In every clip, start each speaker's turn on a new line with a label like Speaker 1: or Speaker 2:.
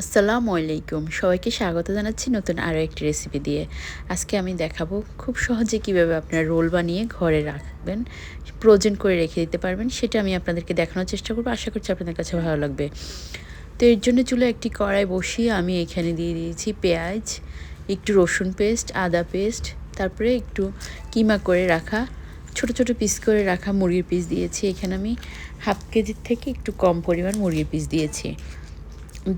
Speaker 1: আসসালামু আলাইকুম। সবাইকে স্বাগত জানাচ্ছি নতুন আরও একটি রেসিপি দিয়ে। আজকে আমি দেখাবো খুব সহজে কীভাবে আপনারা রোল বানিয়ে ঘরে রাখবেন প্রোজেন করে রেখে দিতে পারবেন, সেটা আমি আপনাদেরকে দেখানোর চেষ্টা করব। আশা করছি আপনাদের কাছে ভালো লাগবে। তো এর জন্য চুলে একটি কড়াই বসিয়ে আমি এখানে দিয়ে দিয়েছি পেঁয়াজ, একটু রসুন পেস্ট, আদা পেস্ট, তারপরে একটু কিমা করে রাখা, ছোট ছোট পিস করে রাখা মুরগির পিস দিয়েছি। এখানে আমি হাফ কেজির থেকে একটু কম পরিমাণ মুরগির পিস দিয়েছি।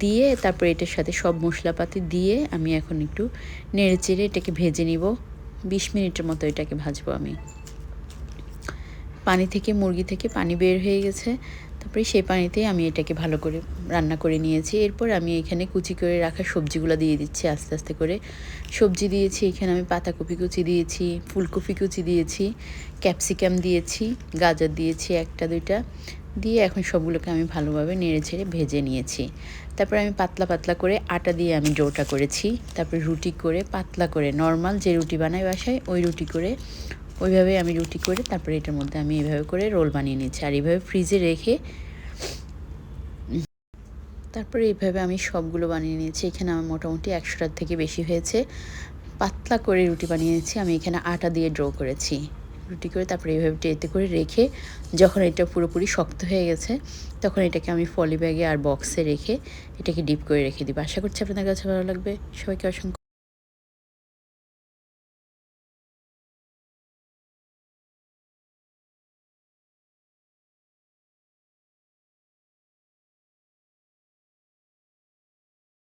Speaker 1: দিয়ে তারপরে এটার সাথে সব মশলাপাতি দিয়ে আমি এখন একটু নেড়ে চেড়ে এটাকে ভেজে নিব। বিশ মিনিটের মতো এটাকে ভাজবো আমি। পানি থেকে, মুরগি থেকে পানি বের হয়ে গেছে। তারপরে সেই পানিতেই আমি এটাকে ভালো করে রান্না করে নিয়েছি। এরপর আমি এখানে কুচি করে রাখা সবজিগুলো দিয়ে দিচ্ছি আস্তে আস্তে করে। সবজি দিয়েছি, এখানে আমি পাতাকপি কুচি দিয়েছি, ফুলকপি কুচি দিয়েছি, ক্যাপসিকাম দিয়েছি, গাজর দিয়েছি একটা, দুইটা। দিয়ে এখন সবগুলোকে আমি ভালোভাবে নেড়ে ছেড়ে ভেজে নিয়েছি। তারপরে আমি পাতলা পাতলা করে আটা দিয়ে আমি ডোটা করেছি। তারপরে রুটি করে পাতলা করে, নর্মাল যে রুটি বানাই বাসায়, ওই রুটি করে, ওইভাবে আমি রুটি করে তারপরে এটার মধ্যে আমি এইভাবে করে রোল বানিয়ে নিয়েছি। আর এইভাবে ফ্রিজে রেখে তারপরে এইভাবে আমি সবগুলো বানিয়ে নিয়েছি। এখানে আমার মোটামুটি একশোটার থেকে বেশি হয়েছে। পাতলা করে রুটি বানিয়েছি আমি এখানে আটা দিয়ে ড্র করেছি। রুটি করে তারপরে এইভাবে ট্রেতে করে রেখে যখন এটা পুরোপুরি শক্ত হয়ে গেছে, তখন এটাকে আমি ফলি ব্যাগে আর বক্সে রেখে এটাকে ডিপ করে রেখে দিব। আশা করছি আপনাদের কাছে ভালো লাগবে। সবাইকে অসংখ্য